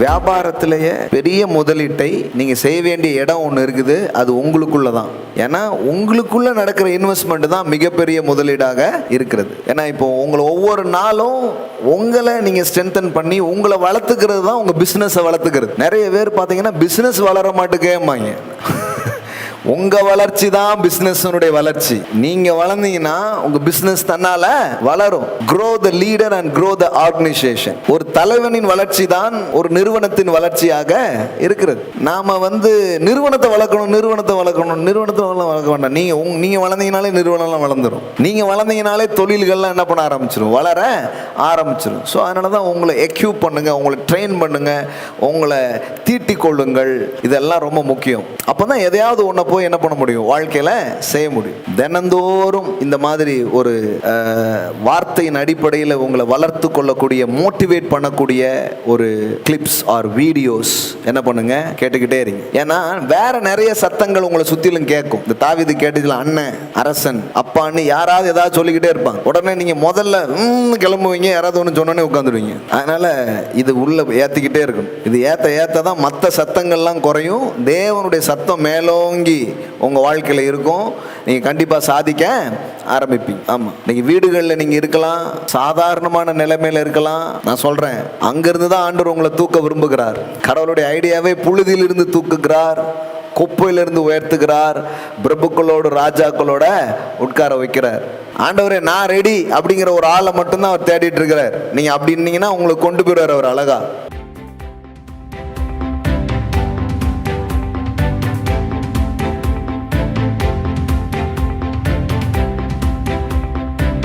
வியாபாரத்திலேயே பெரிய முதலீட்டை நீங்கள் செய்ய வேண்டிய இடம் ஒன்று இருக்குது அது உங்களுக்குள்ள தான் ஏன்னா உங்களுக்குள்ள நடக்கிற இன்வெஸ்ட்மெண்ட் தான் மிகப்பெரிய முதலீடாக இருக்கிறது. ஏன்னா இப்போ உங்களை ஒவ்வொரு நாளும் உங்களை நீங்கள் ஸ்ட்ரென்தன் பண்ணி உங்களை வளர்த்துக்கிறது தான் உங்கள் பிஸ்னஸை வளர்த்துக்கிறது. நிறைய பேர் பார்த்தீங்கன்னா பிஸ்னஸ் வளர மாட்டேங்கம்பாங்க உங்க வளர்ச்சி தான் பிசினஸ்னுடைய வளர்ச்சி. நீங்க வளர்ந்தீங்கன்னா உங்க பிசினஸ் தன்னால வளரும். Grow the leader and grow the organisation ஒரு தலைவனின் வளர்ச்சி தான் ஒரு நிறுவனத்தின் வளர்ச்சியாக இருக்கிறது. நாம வந்து நிறுவனத்தை வளர்க்கணும் நிறுவனத்தை வளர்க்கணும் நிறுவனத்தை வளர்க்க வேண்டாம். நீங்க நீங்க வளர்ந்தீங்கனாலே நிறுவனம்லாம் வளர்ந்துரும். நீங்க வளர்ந்தீங்கனாலே தொழில்கள்லாம் என்ன பண்ண ஆரம்பிச்சிடும் வளர ஆரம்பிச்சிடும் ஸோ அதனால தான் உங்களை எக்யூப் பண்ணுங்க உங்களை ட்ரெயின் பண்ணுங்க உங்களை தீட்டிக் கொள்ளுங்கள். இதெல்லாம் ரொம்ப முக்கியம். அப்போ தான் எதையாவது ஒன்றை போய் என்ன பண்ண முடியும்? வாழ்க்கையில செய்ய முடியும். தினந்தோறும் இந்த மாதிரி ஒரு வார்த்தையின் அடிப்படையில் உங்களை வளர்த்து கொள்ளக்கூடிய மோட்டிவேட் பண்ணக்கூடிய ஒரு கிளிப்ஸ் ஆர் வீடியோஸ் என்ன பண்ணுங்க? கேட்டுக்கிட்டே இருங்க. ஏன்னா வேற நிறைய சத்தங்கள் உங்களை சுத்திலும் கேட்கும். இந்த தாவிது கேட்டதுல அண்ணன் அரசன் அப்பான்னு யாராவது ஏதாவது சொல்லிக்கிட்டே இருப்பாங்க. உடனே நீங்க முதல்ல கிளம்புவீங்க. யாராவது ஒன்று சொன்னோன்னே உட்காந்துருவீங்க. அதனால இது உள்ள ஏத்திக்கிட்டே இருக்கணும். இது ஏத்த ஏத்த தான் மற்ற சத்தங்கள்லாம் குறையும். தேவனுடைய சத்தம் மேலோங்கி உங்க வாழ்க்கையில இருக்கும். நீங்க கண்டிப்பா சாதிக்க ஆரம்பிப்பீங்க. ஆமாம் நீங்க வீடுகளில் நீங்க இருக்கலாம். சாதாரணமான நிலைமையில இருக்கலாம். நான் சொல்றேன். அங்கிருந்து தான் ஆண்டவர் உங்களை தூக்க விரும்புகிறார். கடவுளுடைய ஐடியாவே புழுதியிலிருந்து தூக்குகிறார். குப்பையிலிருந்து உயர்த்துகிறார். பிரபுக்களோடு ராஜாக்களோட உட்கார வைக்கிறார். ஆண்டவரே நான் ரெடி அப்படிங்கிற ஒரு ஆளை மட்டும்தான் அவர் தேடிட்டு இருக்கிறார். நீங்க அப்படின்னீங்கன்னா உங்களை கொண்டு போயிடுவார் அவர் அழகா.